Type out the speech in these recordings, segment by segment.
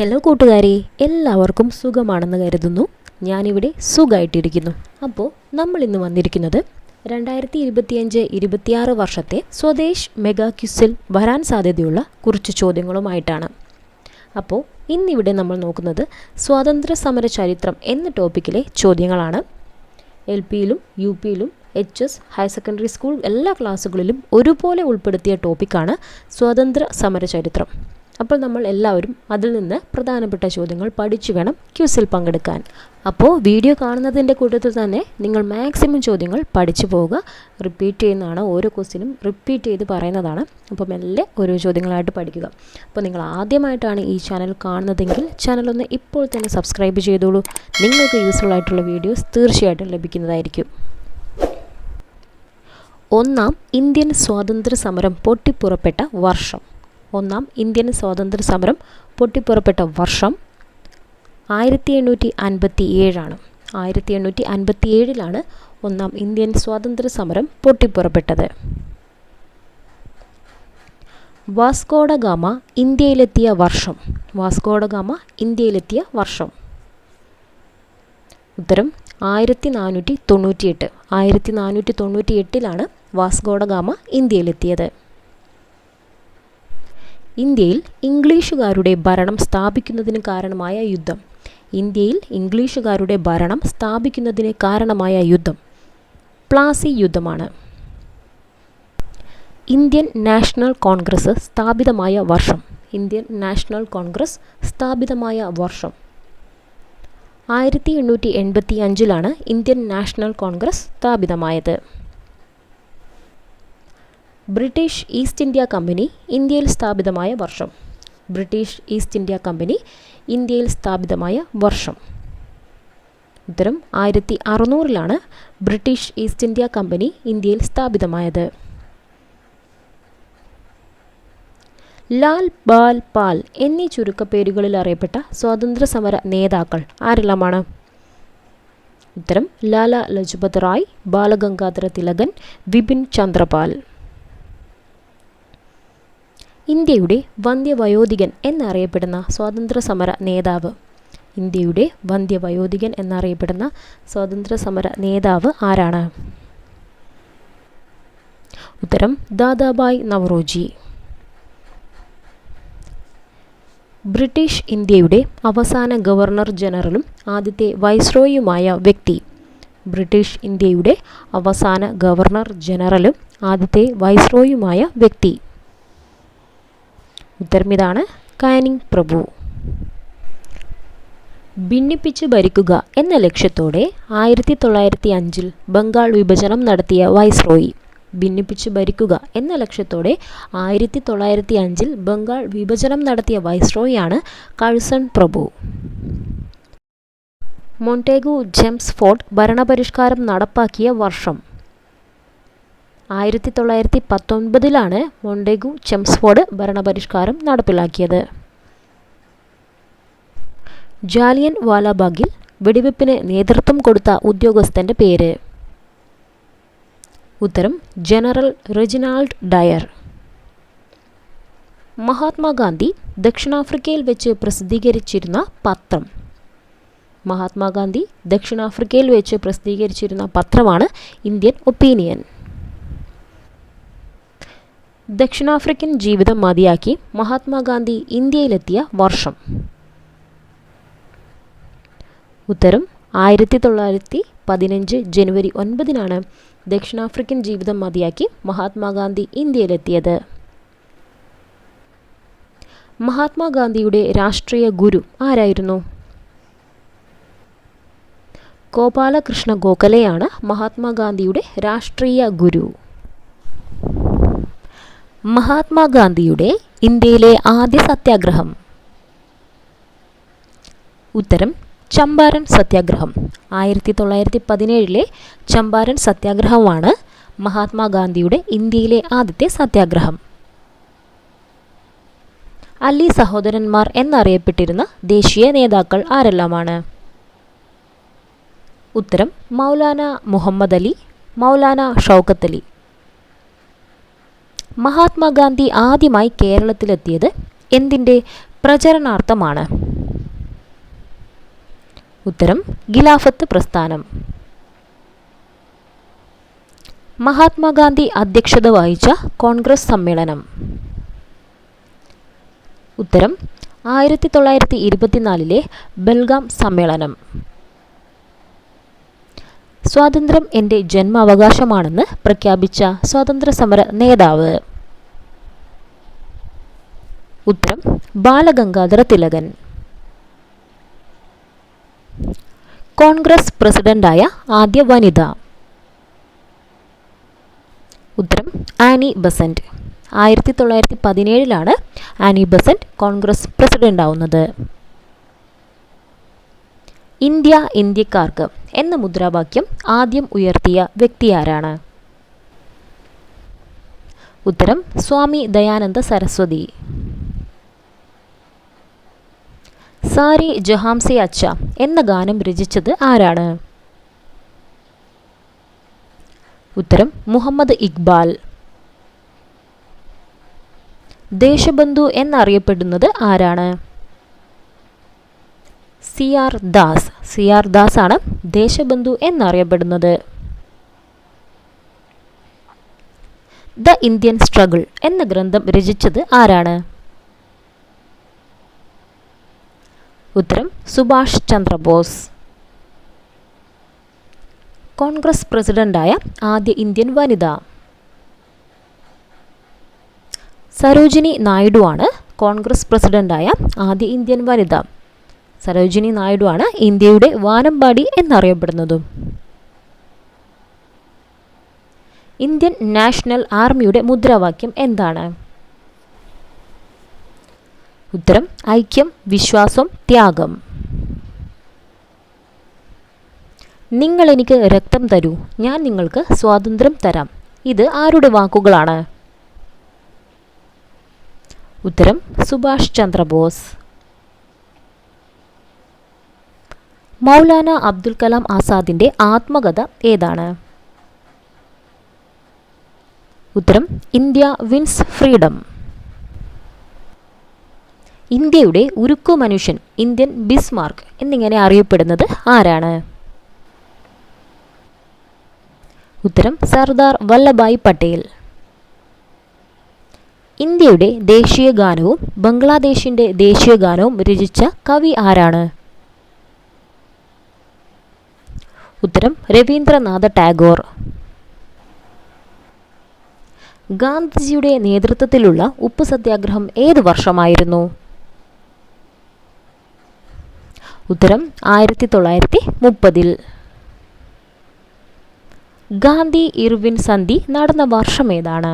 Hello കൂട്ടുകാരെ. എല്ലാവർക്കും സുഖമാണെന്ന് കരുതുന്നു. ഞാനിവിടെ സുഖമായിട്ടിരിക്കുന്നു അപ്പോൾ നമ്മൾ ഇന്ന് വന്നിരിക്കുന്നത് രണ്ടായിരത്തി ഇരുപത്തിയഞ്ച് ഇരുപത്തിയാറ് വർഷത്തെ സ്വദേശ് മെഗാ ക്യുസിൽ വരാൻ സാധ്യതയുള്ള കുറച്ച് ചോദ്യങ്ങളുമായിട്ടാണ്. അപ്പോൾ ഇന്നിവിടെ നമ്മൾ നോക്കുന്നത് സ്വാതന്ത്ര്യ സമര ചരിത്രം എന്ന ടോപ്പിക്കിലെ ചോദ്യങ്ങളാണ്. എൽ പിയിലും U പിയിലും H S higher secondary school എല്ലാ ക്ലാസ്സുകളിലും ഒരുപോലെ ഉൾപ്പെടുത്തിയ ടോപ്പിക്കാണ് സ്വാതന്ത്ര്യ സമര ചരിത്രം. അപ്പോൾ നമ്മൾ എല്ലാവരും അതിൽ നിന്ന് പ്രധാനപ്പെട്ട ചോദ്യങ്ങൾ പഠിച്ചു വേണം ക്യൂസിൽ പങ്കെടുക്കാൻ. അപ്പോൾ വീഡിയോ കാണുന്നതിന്റെ കൂട്ടത്തിൽ തന്നെ നിങ്ങൾ മാക്സിമം ചോദ്യങ്ങൾ പഠിച്ചു പോവുക. റിപ്പീറ്റ് ചെയ്യുന്നതാണ് ഓരോ ക്വസ്റ്റിനും റിപ്പീറ്റ് ചെയ്ത് പറയുന്നതാണ്. അപ്പോൾ മെല്ലെ ഓരോ ചോദ്യങ്ങളായിട്ട് പഠിക്കുക. അപ്പോൾ നിങ്ങൾ ആദ്യമായിട്ടാണ് ഈ ചാനൽ കാണുന്നതെങ്കിൽ ചാനൽ ഒന്ന് ഇപ്പോൾ തന്നെ സബ്സ്ക്രൈബ് ചെയ്തോളൂ. നിങ്ങൾക്ക് യൂസ്ഫുൾ ആയിട്ടുള്ള വീഡിയോസ് തീർച്ചയായിട്ടും ലഭിക്കുന്നതായിരിക്കും. ഒന്നാം ഇന്ത്യൻ സ്വാതന്ത്ര്യ സമരം പൊട്ടിപ്പുറപ്പെട്ട വർഷം. ഒന്നാം ഇന്ത്യൻ സ്വാതന്ത്ര്യ സമരം പൊട്ടിപ്പുറപ്പെട്ട വർഷം ആയിരത്തി എണ്ണൂറ്റി അൻപത്തി ഏഴാണ് ആയിരത്തി എണ്ണൂറ്റി അൻപത്തി ഏഴിലാണ് ഒന്നാം ഇന്ത്യൻ സ്വാതന്ത്ര്യ സമരം പൊട്ടിപ്പുറപ്പെട്ടത് വാസ്കോഡഗാമ ഇന്ത്യയിലെത്തിയ വർഷം. വാസ്കോഡഗാമ ഇന്ത്യയിലെത്തിയ വർഷം. ഉത്തരം ആയിരത്തി നാനൂറ്റി തൊണ്ണൂറ്റിയെട്ട് ആയിരത്തി നാനൂറ്റി തൊണ്ണൂറ്റി എട്ടിലാണ് വാസ്കോഡഗാമ ഇന്ത്യയിലെത്തിയത്. ഇന്ത്യയിൽ ഇംഗ്ലീഷുകാരുടെ ഭരണം സ്ഥാപിക്കുന്നതിന് കാരണമായ യുദ്ധം. ഇന്ത്യയിൽ ഇംഗ്ലീഷുകാരുടെ ഭരണം സ്ഥാപിക്കുന്നതിന് കാരണമായ യുദ്ധം. പ്ലാസി യുദ്ധമാണ്. ഇന്ത്യൻ നാഷണൽ കോൺഗ്രസ് സ്ഥാപിതമായ വർഷം. ഇന്ത്യൻ നാഷണൽ കോൺഗ്രസ് സ്ഥാപിതമായ വർഷം. ആയിരത്തി എണ്ണൂറ്റി എൺപത്തി അഞ്ചിലാണ് ഇന്ത്യൻ നാഷണൽ കോൺഗ്രസ് സ്ഥാപിതമായത്. ബ്രിട്ടീഷ് ഈസ്റ്റ് ഇന്ത്യ കമ്പനി ഇന്ത്യയിൽ സ്ഥാപിതമായ വർഷം. ബ്രിട്ടീഷ് ഈസ്റ്റ് ഇന്ത്യ കമ്പനി ഇന്ത്യയിൽ സ്ഥാപിതമായ വർഷം. ഉത്തരം ആയിരത്തി അറുന്നൂറിലാണ് ബ്രിട്ടീഷ് ഈസ്റ്റ് ഇന്ത്യ കമ്പനി ഇന്ത്യയിൽ സ്ഥാപിതമായത്. ലാൽ ബാൽ പാൽ എന്നീ ചുരുക്കപ്പേരുകളിൽ അറിയപ്പെട്ട സ്വാതന്ത്ര്യ സമര നേതാക്കൾ ആരെല്ലാമാണ്? ഉത്തരം ലാല ലജ്പത് റായ് ബാലഗംഗാധര തിലകൻ വിപിൻ ചന്ദ്രപാൽ. ഇന്ത്യയുടെ വന്ധ്യവയോധികൻ എന്നറിയപ്പെടുന്ന സ്വാതന്ത്ര്യ സമര നേതാവ്. ഇന്ത്യയുടെ വന്ധ്യവയോധികൻ എന്നറിയപ്പെടുന്ന സ്വാതന്ത്ര്യ സമര നേതാവ് ആരാണ്? ഉത്തരം ദാദാബായ് നവറോജി. ബ്രിട്ടീഷ് ഇന്ത്യയുടെ അവസാന ഗവർണർ ജനറലും ആദ്യത്തെ വൈസ്രോയുമായ വ്യക്തി. ബ്രിട്ടീഷ് ഇന്ത്യയുടെ അവസാന ഗവർണർ ജനറലും ആദ്യത്തെ വൈസ്രോയുമായ വ്യക്തി. ഉത്തരം ഇതാണ് കാനിങ് പ്രഭു. ഭിന്നിപ്പിച്ച് ഭരിക്കുക എന്ന ലക്ഷ്യത്തോടെ ആയിരത്തി തൊള്ളായിരത്തി അഞ്ചിൽ ബംഗാൾ വിഭജനം നടത്തിയ വൈസ്രോയി. ഭിന്നിപ്പിച്ച് ഭരിക്കുക എന്ന ലക്ഷ്യത്തോടെ ആയിരത്തി തൊള്ളായിരത്തി അഞ്ചിൽ ബംഗാൾ വിഭജനം നടത്തിയ വൈസ്രോയാണ് കഴ്സൺ പ്രഭു. മൊണ്ടേഗു ജെംസ് ഫോർഡ് ഭരണപരിഷ്കാരം നടപ്പാക്കിയ വർഷം ആയിരത്തി തൊള്ളായിരത്തി പത്തൊൻപതിലാണ് മൊണ്ടേഗു ചെംസ്ഫോർഡ് ഭരണപരിഷ്കാരം നടപ്പിലാക്കിയത്. ജാലിയൻ വാലാബാഗിൽ വെടിവെപ്പിന് നേതൃത്വം കൊടുത്ത ഉദ്യോഗസ്ഥന്റെ പേര്. ഉത്തരം ജനറൽ റെജിനാൾഡ് ഡയർ. മഹാത്മാഗാന്ധി ദക്ഷിണാഫ്രിക്കയിൽ വെച്ച് പ്രസിദ്ധീകരിച്ചിരുന്ന പത്രം. മഹാത്മാഗാന്ധി ദക്ഷിണാഫ്രിക്കയിൽ വെച്ച് പ്രസിദ്ധീകരിച്ചിരുന്ന പത്രമാണ് ഇന്ത്യൻ ഒപ്പീനിയൻ. ദക്ഷിണാഫ്രിക്കൻ ജീവിതം മതിയാക്കി മഹാത്മാഗാന്ധി ഇന്ത്യയിലെത്തിയ വർഷം. ഉത്തരം ആയിരത്തി തൊള്ളായിരത്തി പതിനഞ്ച് ജനുവരി ഒൻപതിനാണ് ദക്ഷിണാഫ്രിക്കൻ ജീവിതം മതിയാക്കി മഹാത്മാഗാന്ധി ഇന്ത്യയിലെത്തിയത്. മഹാത്മാഗാന്ധിയുടെ രാഷ്ട്രീയ ഗുരു ആരായിരുന്നു? ഗോപാലകൃഷ്ണ ഗോഖലെയാണ് മഹാത്മാഗാന്ധിയുടെ രാഷ്ട്രീയ ഗുരു. മഹാത്മാഗാന്ധിയുടെ ഇന്ത്യയിലെ ആദ്യ സത്യാഗ്രഹം. ഉത്തരം ചമ്പാരൻ സത്യാഗ്രഹം. ആയിരത്തി തൊള്ളായിരത്തി പതിനേഴിലെ ചമ്പാരൻ സത്യാഗ്രഹമാണ് മഹാത്മാഗാന്ധിയുടെ ഇന്ത്യയിലെ ആദ്യത്തെ സത്യാഗ്രഹം. അലി സഹോദരന്മാർ എന്നറിയപ്പെട്ടിരുന്ന ദേശീയ നേതാക്കൾ ആരെല്ലാമാണ്? ഉത്തരം മൗലാന മുഹമ്മദ് അലി മൗലാന ഷൗക്കത്ത് അലി. മഹാത്മാഗാന്ധി ആദ്യമായി കേരളത്തിലെത്തിയത് എന്തിന്റെ പ്രചരണാർത്ഥമാണ്? ഉത്തരം ഖിലാഫത്ത് പ്രസ്ഥാനം. മഹാത്മാഗാന്ധി അധ്യക്ഷത വഹിച്ച കോൺഗ്രസ് സമ്മേളനം. ഉത്തരം ആയിരത്തി തൊള്ളായിരത്തി ഇരുപത്തിനാലിലെ ബൽഗാം സമ്മേളനം. സ്വാതന്ത്ര്യം എന്റെ ജന്മാവകാശമാണെന്ന് പ്രഖ്യാപിച്ച സ്വാതന്ത്ര്യ സമര നേതാവ്. ഉത്തരം ബാലഗംഗാധര തിലകൻ. കോൺഗ്രസ് പ്രസിഡന്റായ ആദ്യ വനിത. ഉത്തരം ആനി ബസന്റ്. ആയിരത്തി തൊള്ളായിരത്തി പതിനേഴിലാണ് ആനി ബസന്റ് കോൺഗ്രസ് പ്രസിഡന്റ് ആവുന്നത് ഇന്ത്യ ഇന്ത്യക്കാർക്ക് എന്ന മുദ്രാവാക്യം ആദ്യം ഉയർത്തിയ വ്യക്തി ആരാണ് ഉത്തരം സ്വാമി ദയാനന്ദ സരസ്വതി. സാരി ജഹാംസെ അച്ച എന്ന ഗാനം രചിച്ചത് ആരാണ്? ഉത്തരം മുഹമ്മദ് ഇക്ബാൽ. ദേശബന്ധു എന്നറിയപ്പെടുന്നത് ആരാണ്? C R Das. C R Das ആണ് ദേശബന്ധു എന്നറിയപ്പെടുന്നത്. ദ ഇന്ത്യൻ സ്ട്രഗിൾ എന്ന ഗ്രന്ഥം രചിച്ചത് ആരാണ്? ഉത്തരം സുഭാഷ് ചന്ദ്രബോസ്. കോൺഗ്രസ് പ്രസിഡന്റായ ആദ്യ ഇന്ത്യൻ വനിത. സരോജിനി നായിഡു ആണ് കോൺഗ്രസ് പ്രസിഡന്റായ ആദ്യ ഇന്ത്യൻ വനിത. സരോജിനി നായിഡു ആണ് ഇന്ത്യയുടെ വാനമ്പാടി എന്നറിയപ്പെടുന്നതും. ഇന്ത്യൻ നാഷണൽ ആർമിയുടെ മുദ്രാവാക്യം എന്താണ്? ഉത്തരം ഐക്യം വിശ്വാസം ത്യാഗം. നിങ്ങൾ എനിക്ക് രക്തം തരൂ ഞാൻ നിങ്ങൾക്ക് സ്വാതന്ത്ര്യം തരാം. ഇത് ആരുടെ വാക്കുകളാണ്? ഉത്തരം സുഭാഷ് ചന്ദ്രബോസ്. മൗലാന അബ്ദുൽ കലാം ആസാദിന്റെ ആത്മകഥ ഏതാണ്? ഉത്തരം ഇന്ത്യ വിൻസ് ഫ്രീഡം. ഇന്ത്യയുടെ ഉരുക്കു മനുഷ്യൻ ഇന്ത്യൻ ബിസ്മാർക്ക് എന്നിങ്ങനെ അറിയപ്പെടുന്നത് ആരാണ്? ഉത്തരം സർദാർ വല്ലഭായ് പട്ടേൽ. ഇന്ത്യയുടെ ദേശീയ ഗാനവും ബംഗ്ലാദേശിന്റെ ദേശീയ ഗാനവും രചിച്ച കവി ആരാണ്? ഉത്തരം രവീന്ദ്രനാഥ ടാഗോർ. ഗാന്ധിജിയുടെ നേതൃത്വത്തിലുള്ള ഉപ്പ് സത്യാഗ്രഹം ഏത് വർഷമായിരുന്നു? ഉത്തരം ആയിരത്തി തൊള്ളായിരത്തി മുപ്പതിൽ ഗാന്ധി ഇർവിൻ സന്ധി നടന്ന വർഷം ഏതാണ്?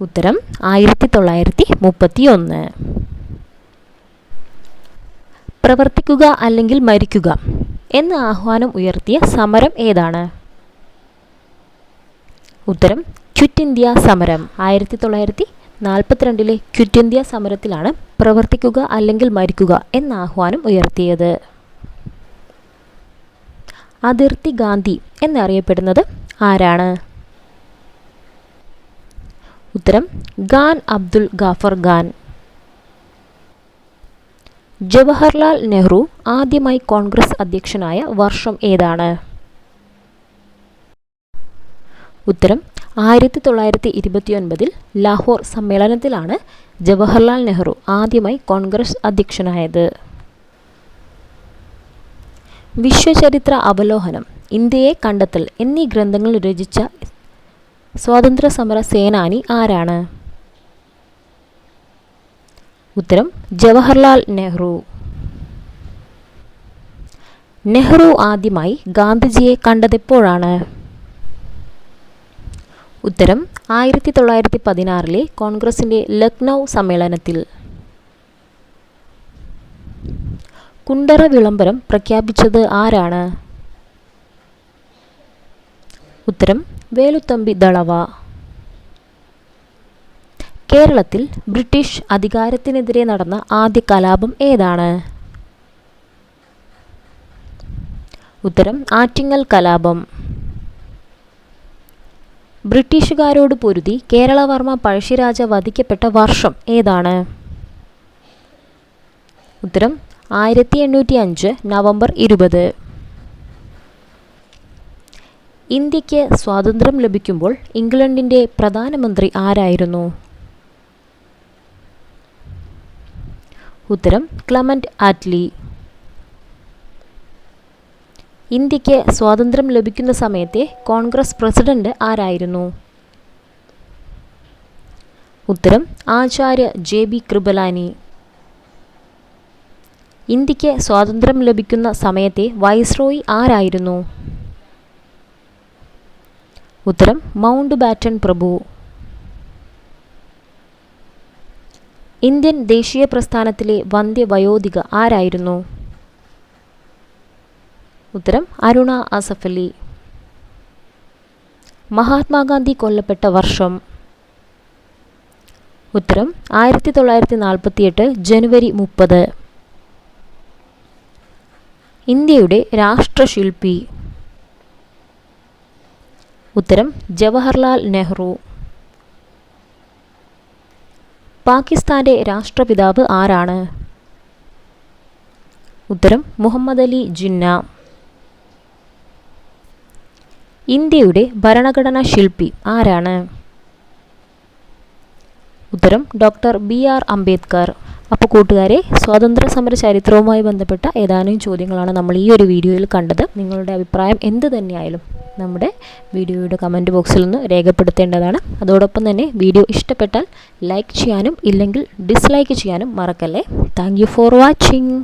ഉത്തരം ആയിരത്തി തൊള്ളായിരത്തി മുപ്പത്തി ഒന്ന് പ്രവർത്തിക്കുക അല്ലെങ്കിൽ മരിക്കുക എന്ന ആഹ്വാനം ഉയർത്തിയ സമരം ഏതാണ്? ഉത്തരം ക്വിറ്റ് ഇന്ത്യ സമരം. ആയിരത്തി തൊള്ളായിരത്തി നാൽപ്പത്തിരണ്ടിലെ ക്വിറ്റ് ഇന്ത്യ സമരത്തിലാണ് പ്രവർത്തിക്കുക അല്ലെങ്കിൽ മരിക്കുക എന്ന ആഹ്വാനം ഉയർത്തിയത്. അതിർത്തി ഗാന്ധി എന്നറിയപ്പെടുന്നത് ആരാണ്? ഉത്തരം ഖാൻ അബ്ദുൽ ഗാഫർ ഖാൻ. ജവഹർലാൽ നെഹ്റു ആദ്യമായി കോൺഗ്രസ് അധ്യക്ഷനായ വർഷം ഏതാണ്? ഉത്തരം ആയിരത്തി തൊള്ളായിരത്തി ഇരുപത്തിയൊൻപതിൽ ലാഹോർ സമ്മേളനത്തിലാണ് ജവഹർലാൽ നെഹ്റു ആദ്യമായി കോൺഗ്രസ് അധ്യക്ഷനായത്. വിശ്വചരിത്ര അവലോകനം ഇന്ത്യയെ കണ്ടെത്തൽ എന്നീ ഗ്രന്ഥങ്ങൾ രചിച്ച സ്വാതന്ത്ര്യ സമര സേനാനി ആരാണ്? ഉത്തരം ജവഹർലാൽ നെഹ്റു. നെഹ്റു ആദ്യമായി ഗാന്ധിജിയെ കണ്ടതെപ്പോഴാണ് ഉത്തരം ആയിരത്തി തൊള്ളായിരത്തി പതിനാറിലെ കോൺഗ്രസിന്റെ ലക്നൗ സമ്മേളനത്തിൽ. കുണ്ടറ വിളംബരം പ്രഖ്യാപിച്ചത് ആരാണ്? ഉത്തരം വേലുത്തമ്പി ദളവ. കേരളത്തിൽ ബ്രിട്ടീഷ് അധികാരത്തിനെതിരെ നടന്ന ആദ്യ കലാപം ഏതാണ്? ഉത്തരം ആറ്റിങ്ങൽ കലാപം. ബ്രിട്ടീഷുകാരോട് പൊരുതി കേരളവർമ്മ പഴശ്ശിരാജ വധിക്കപ്പെട്ട വർഷം ഏതാണ്? ഉത്തരം ആയിരത്തി എണ്ണൂറ്റി അഞ്ച് നവംബർ ഇരുപത്. ഇന്ത്യയ്ക്ക് സ്വാതന്ത്ര്യം ലഭിക്കുമ്പോൾ ഇംഗ്ലണ്ടിന്റെ പ്രധാനമന്ത്രി ആരായിരുന്നു? ഉത്തരം ക്ലമന്റ് ആറ്റ്ലി. ഇന്ത്യയ്ക്ക് സ്വാതന്ത്ര്യം ലഭിക്കുന്ന സമയത്തെ കോൺഗ്രസ് പ്രസിഡന്റ് ആരായിരുന്നു? ഉത്തരം ആചാര്യ ജെ ബി കൃപലാനി. ഇന്ത്യയ്ക്ക് സ്വാതന്ത്ര്യം ലഭിക്കുന്ന സമയത്തെ വൈസ്രോയി ആരായിരുന്നു? ഉത്തരം മൗണ്ട് ബാറ്റൺ പ്രഭു. ഇന്ത്യൻ ദേശീയ പ്രസ്ഥാനത്തിലെ വന്ധ്യവയോധിക ആരായിരുന്നു? ഉത്തരം അരുണ ആസഫലി മഹാത്മാഗാന്ധി കൊല്ലപ്പെട്ട വർഷം. ഉത്തരം ആയിരത്തി തൊള്ളായിരത്തി നാൽപ്പത്തിയെട്ട് ജനുവരി മുപ്പത്. ഇന്ത്യയുടെ രാഷ്ട്രശില്പി. ഉത്തരം ജവഹർലാൽ നെഹ്റു. പാകിസ്ഥാന്റെ രാഷ്ട്രപിതാവ് ആരാണ്? ഉത്തരം മുഹമ്മദ് അലി ജിന്ന. ഇന്ത്യയുടെ ഭരണഘടനാ ശില്പി ആരാണ്? ഉത്തരം ഡോക്ടർ ബി ആർ അംബേദ്കർ. അപ്പോൾ കൂട്ടുകാരെ സ്വാതന്ത്ര്യ സമര ചരിത്രവുമായി ബന്ധപ്പെട്ട ഏതാനും ചോദ്യങ്ങളാണ് നമ്മൾ ഈ ഒരു വീഡിയോയിൽ കണ്ടത്. നിങ്ങളുടെ അഭിപ്രായം എന്ത് തന്നെയായാലും നമ്മുടെ വീഡിയോയുടെ കമന്റ് ബോക്സിൽ നിന്ന് രേഖപ്പെടുത്തേണ്ടതാണ്. അതോടൊപ്പം തന്നെ വീഡിയോ ഇഷ്ടപ്പെട്ടാൽ ലൈക്ക് ചെയ്യാനും ഇല്ലെങ്കിൽ ഡിസ്ലൈക്ക് ചെയ്യാനും മറക്കല്ലേ. Thank for watching